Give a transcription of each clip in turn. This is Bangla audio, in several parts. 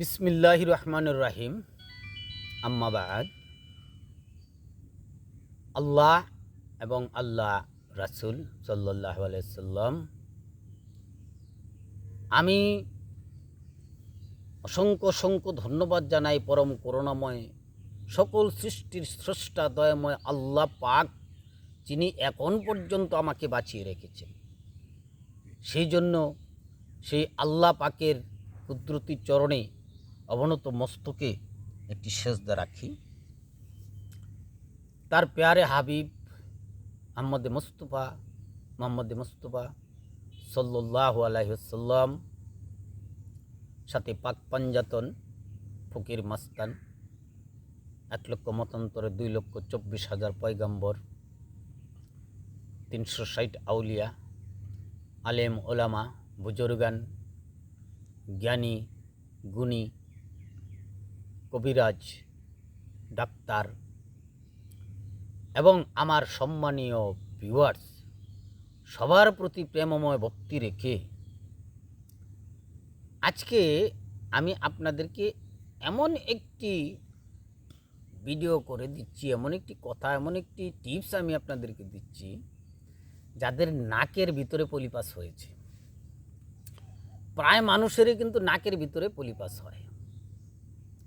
বিসমিল্লাহ রহমানুর রাহিম। আম্মাবাদ আল্লাহ এবং আল্লাহ রাসুল সাল্লাহ সাল্লাম আমি অসংখ্য অসংখ্য ধন্যবাদ জানাই পরম করুণাময়, সকল সৃষ্টির স্রষ্টা দয়াময় আল্লাহ পাক, যিনি এখন পর্যন্ত আমাকে বাঁচিয়ে রেখেছেন। সেই জন্য সেই আল্লাহ পাকের কুদরতি চরণে অবনত মস্তকে একটি সেজদা রাখি। তার পেয়ারে হাবিব আহমদ মুস্তফা, মোহাম্মদ মুস্তফা সাল্লাহ আলাইসাল্লাম সাথে পাক পাঞ্জাতন, ফকির মাস্তান, এক লক্ষ মতান্তরে দুই লক্ষ চব্বিশ হাজার পয়গাম্বর, তিনশো ষাট আউলিয়া, আলেম ওলামা, বুজুর্গান, জ্ঞানী, গুণী কবিরাজ, ডাক্তার এবং আমার সম্মানীয় ভিউয়ার্স সবার প্রতি প্রেমময় ভক্তি রেখে আজকে আমি আপনাদেরকে এমন একটি ভিডিও করে দিচ্ছি, এমন একটি কথা, এমন একটি টিপস আমি আপনাদেরকে দিচ্ছি, যাদের নাকের ভিতরে পলিপাস হয়েছে। প্রায় মানুষেরই কিন্তু নাকের ভিতরে পলিপাস হয়।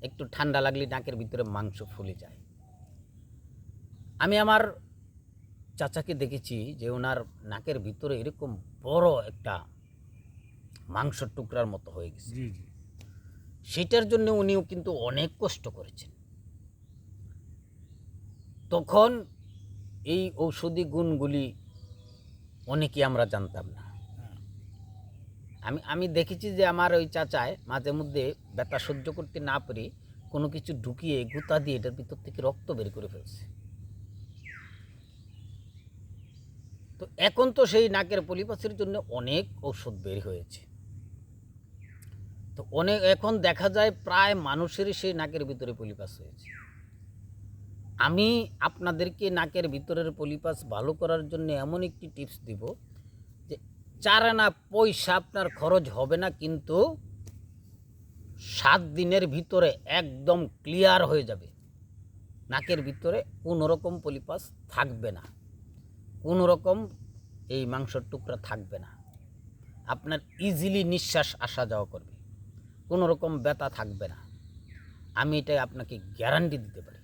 একটু ঠান্ডা লাগলে নাকের ভিতরে মাংস ফুলে যায়। আমি আমার চাচাকে দেখেছি যে ওনার নাকের ভিতরে এরকম বড় একটা মাংসর টুকরার মতো হয়ে গেছে। সেটার জন্য উনিও কিন্তু অনেক কষ্ট করেছেন। তখন এই ঔষধি গুণগুলি অনেকে আমরা জানতাম না। আমি আমি দেখেছি যে আমার ওই চাচায় মাঝে মধ্যে ব্যথা সহ্য করতে না পেরে কোনো কিছু ঢুকিয়ে গুতা দিয়ে এটার ভিতর থেকে রক্ত বের করে ফেলছে। তো এখন তো সেই নাকের পলিপাসের জন্য অনেক ঔষধ বের হয়েছে। তো অনেক, এখন দেখা যায় প্রায় মানুষেরই সেই নাকের ভিতরে পলিপাস হয়েছে। আমি আপনাদেরকে নাকের ভিতরের পলিপাস ভালো করার জন্য এমন একটি টিপস দিব চার আনা পয়সা আপনার খরচ হবে না, কিন্তু সাত দিনের ভিতরে একদম ক্লিয়ার হয়ে যাবে। নাকের ভিতরে কোনো রকম পলিপাস থাকবে না। কোনো রকম এই মাংসর টুকরা থাকবে না। আপনার ইজিলি নিঃশ্বাস আসা যাওয়া করবে। কোনো রকম ব্যথা থাকবে না। আমি এটাই আপনাকে গ্যারান্টি দিতে পারি।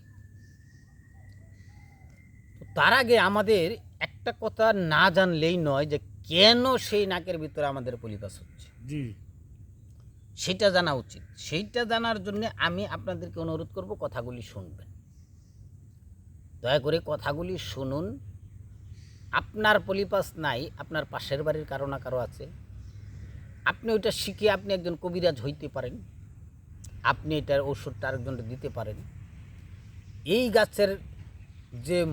তার আগে আমাদের একটা কথা না জানলেই নয় যে কেন সেই নাকের ভিতরে আমাদের পলিপাস হচ্ছে? জি। সেটা জানা উচিত। সেইটা জানার জন্য আমি আপনাদেরকে অনুরোধ করব কথাগুলি শুনবেন। দয়া করে কথাগুলি শুনুন। আপনার পলিপাস নাই আপনার পাশের বাড়ির কারও না কারও আছে। আপনি ওইটা শিখে আপনি একজন কবিরাজ হইতে পারেন। আপনি এটার ওষুধটা আরেকজনকে দিতে পারেন। এই গাছের যে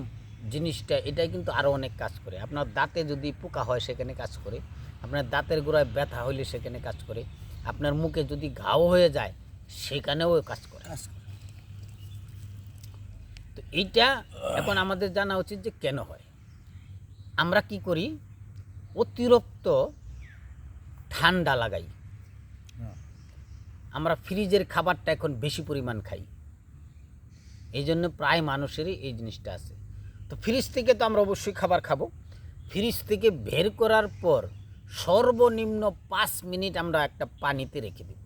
জিনিসটা এটাই কিন্তু আরও অনেক কাজ করে। আপনার দাঁতে যদি পোকা হয় সেখানে কাজ করে আপনার দাঁতের গোড়ায় ব্যথা হইলে সেখানে কাজ করে আপনার মুখে যদি ঘাও হয়ে যায় সেখানেও কাজ করে। তো এইটা এখন আমাদের জানা উচিত যে কেন হয়। আমরা কি করি? অতিরিক্ত ঠান্ডা লাগাই। হ্যাঁ। আমরা ফ্রিজের খাবারটা এখন বেশি পরিমাণ খাই। এই জন্য প্রায় মানুষেরই এই জিনিসটা আছে। তো ফ্রিজ থেকে তো আমরা অবশ্যই খাবার খাব। ফ্রিজ থেকে বের করার পর সর্বনিম্ন পাঁচ মিনিট আমরা একটা পানিতে রেখে দেব।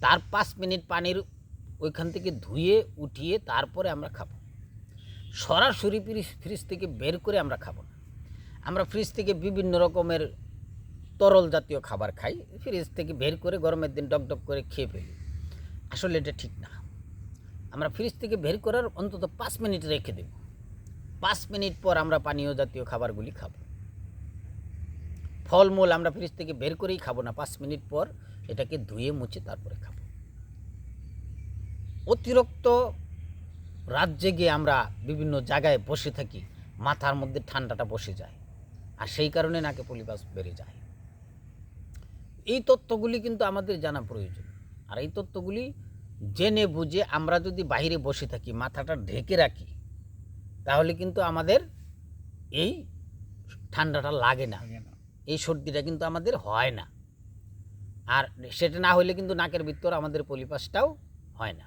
তার পাঁচ মিনিট পানির ওইখান থেকে ধুয়ে, উঠিয়ে তারপরে আমরা খাব। সরাসরি ফ্রিজ ফ্রিজ থেকে বের করে আমরা খাব না। আমরা ফ্রিজ থেকে বিভিন্ন রকমের তরল জাতীয় খাবার খাই। ফ্রিজ থেকে বের করে গরমের দিন ডক ডক করে খেয়ে ফেলি। আসলে এটা ঠিক না। আমরা ফ্রিজ থেকে বের করার অন্তত পাঁচ মিনিট রেখে দেব। পাঁচ মিনিট পর আমরা পানীয় জাতীয় খাবারগুলি খাব। ফলমূল আমরা ফ্রিজ থেকে বের করেই খাব না, পাঁচ মিনিট পর এটাকে ধুয়ে মুছে তারপরে খাব। অতিরিক্ত রাত জেগে আমরা বিভিন্ন জায়গায় বসে থাকি, মাথার মধ্যে ঠান্ডাটা বসে যায় আর সেই কারণে নাকে পলিপাস বেড়ে যায়। এই তত্ত্বগুলি কিন্তু আমাদের জানা প্রয়োজন। আর এই তত্ত্বগুলি জেনে বুঝে আমরা যদি বাইরে বসে থাকি, মাথাটা ঢেকে রাখি তাহলে কিন্তু আমাদের এই ঠান্ডাটা লাগে না। এই সর্দিটা কিন্তু আমাদের হয় না। আর সেটা না হলে কিন্তু নাকের ভিতর আমাদের পলিপাসটাও হয় না।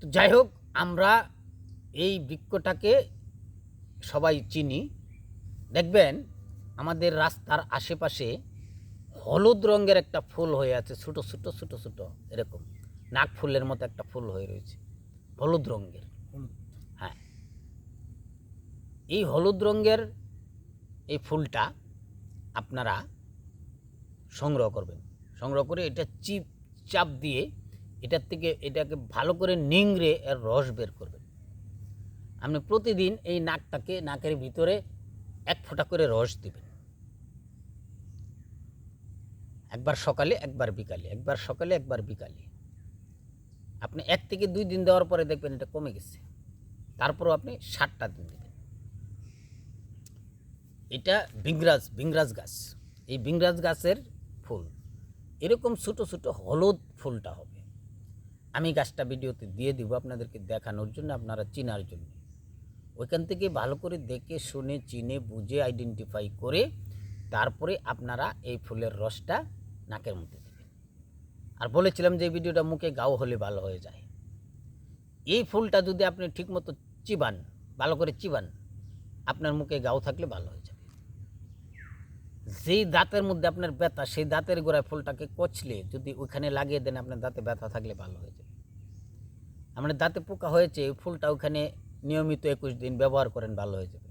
তো যাই হোক আমরা এই বৃক্ষটাকে সবাই চিনি। দেখবেন আমাদের রাস্তার আশেপাশে হলুদ রঙের একটা ফুল হয়ে আছে ছোটো ছোটো ছোটো ছোটো এরকম। নাক ফুলের মতো একটা ফুল হয়ে রয়েছে হলুদ রঙের হ্যাঁ এই হলুদ রঙের এই ফুলটা আপনারা সংগ্রহ করবেন। সংগ্রহ করে এটা চিপ, চাপ দিয়ে এটার থেকে এটাকে ভালো করে নিংড়ে এর রস বের করবেন। আপনি প্রতিদিন এই নাকটাকে, নাকের ভিতরে এক ফোঁটা করে রস দিবেন। একবার সকালে, একবার বিকালে, একবার সকালে, একবার বিকালে। আপনি এক থেকে দুই দিন দেওয়ার পরে দেখবেন এটা কমে গেছে। তারপরও আপনি সাতটা দিন দেবেন। এটা বিংরাজ বিংরাজ গাছ। এই বিংরাজ গাছের ফুল। এরকম ছোটো ছোটো হলুদ ফুলটা হবে। আমি গাছটা ভিডিওতে দিয়ে দিব আপনাদেরকে দেখানোর জন্য, আপনারা চিনার জন্য। ওইখান থেকে ভালো করে দেখে, শুনে, চিনে, বুঝে আইডেন্টিফাই করে তারপরে আপনারা এই ফুলের রসটা নাকের মধ্যে দেবেন। আর বলেছিলাম যে ভিডিওটা মুখে গাও হলে ভালো হয়ে যায়। এই ফুলটা যদি আপনি ঠিকমতো চিবান, ভালো করে চিবান, আপনার মুখে গাও থাকলে ভালো হয়ে যাবে যেই দাঁতের মধ্যে আপনার ব্যথা, সেই দাঁতের গোড়ায় ফুলটাকে কচলে যদি ওইখানে লাগিয়ে দেন, আপনার দাঁতে ব্যথা থাকলে ভালো হয়ে যাবে। আপনার দাঁতে পোকা হয়েছে ওই ফুলটা ওখানে নিয়মিত একুশ দিন ব্যবহার করেন, ভালো হয়ে যাবে।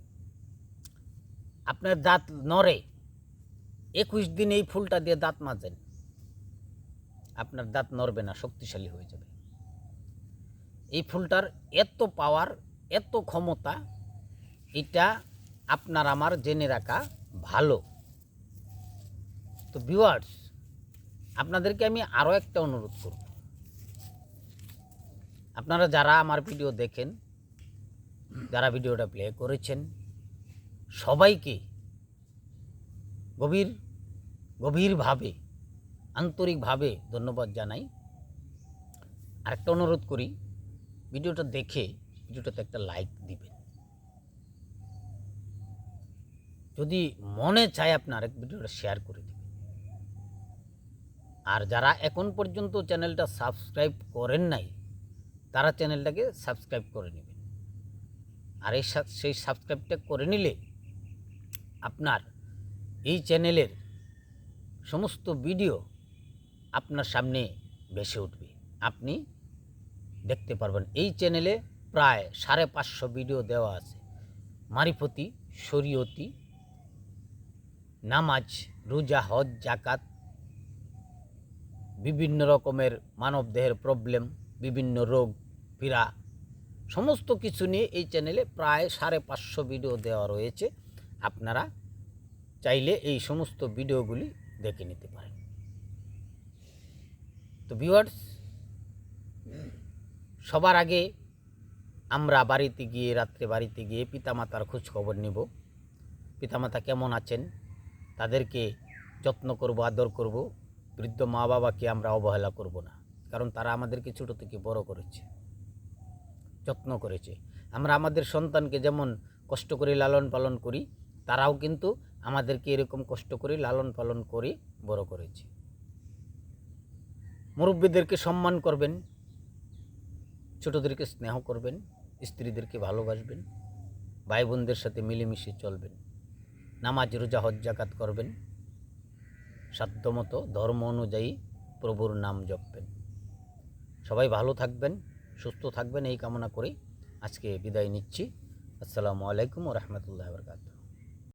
আপনার দাঁত নড়ে, একুশ দিন এই ফুলটা দিয়ে দাঁত মাজেন, আপনার দাঁত নড়বে না, শক্তিশালী হয়ে যাবে। এই ফুলটার এত পাওয়ার এত ক্ষমতা, এটা আপনার আমার জেনে রাখা ভালো। তো ভিউয়ার্স আপনাদেরকে আমি আরও একটা অনুরোধ করব। আপনারা যারা আমার ভিডিও দেখেন, যারা ভিডিওটা প্লে করেছেন, সবাইকে গভীর, গভীরভাবে, আন্তরিকভাবে ধন্যবাদ জানাই। আরেকটা অনুরোধ করি, ভিডিওটা দেখে ভিডিওটাতে একটা লাইক দিবেন। যদি মনে চায় আপনার ভিডিওটা শেয়ার করে আর যারা এখন পর্যন্ত চ্যানেলটা সাবস্ক্রাইব করেন নাই, তারা চ্যানেলটাকে সাবস্ক্রাইব করে নেবেন। আর এই সেই সাবস্ক্রাইবটা করে নিলে আপনার এই চ্যানেলের সমস্ত ভিডিও আপনার সামনে ভেসে উঠবে। আপনি দেখতে পারবেন, এই চ্যানেলে প্রায় সাড়ে পাঁচশো ভিডিও দেওয়া আছে। মারিফতি, শরীয়তি, নামাজ, রোজা, হজ জাকাত বিভিন্ন রকমের মানব দেহের প্রবলেম বিভিন্ন রোগ, পীড়া, সমস্ত কিছু নিয়ে এই চ্যানেলে প্রায় সাড়ে পাঁচশো ভিডিও দেওয়া রয়েছে। আপনারা চাইলে এই সমস্ত ভিডিওগুলি দেখে নিতে পারেন। তো ভিউয়ার্স সবার আগে আমরা বাড়িতে গিয়ে, রাত্রে বাড়িতে গিয়ে পিতামাতার খোঁজ খবর নিব। পিতামাতা কেমন আছেন? তাদেরকে যত্ন করব, আদর করব। বৃদ্ধ মা বাবাকে আমরা অবহেলা করব না। কারণ তারা আমাদেরকে ছোটো থেকে বড় করেছে, যত্ন করেছে। আমরা আমাদের সন্তানকে যেমন কষ্ট করে লালন পালন করি, তারাও কিন্তু আমাদেরকে এরকম কষ্ট করে লালন পালন করে বড় করেছে। মুরব্বীদেরকে সম্মান করবেন, ছোটদেরকে স্নেহ করবেন, স্ত্রীদেরকে ভালোবাসবেন ভাই বোনদের সাথে মিলেমিশে চলবেন, নামাজ, রোজা, হজ, জাকাত করবেন। সাধ্যমতো ধর্ম অনুযায়ী প্রভুর নাম জপবেন। সবাই ভালো থাকবেন, সুস্থ থাকবেন, এই কামনা করেই আজকে বিদায় নিচ্ছি। আসসালামু আলাইকুম রহমতুল্লাহ বরকাত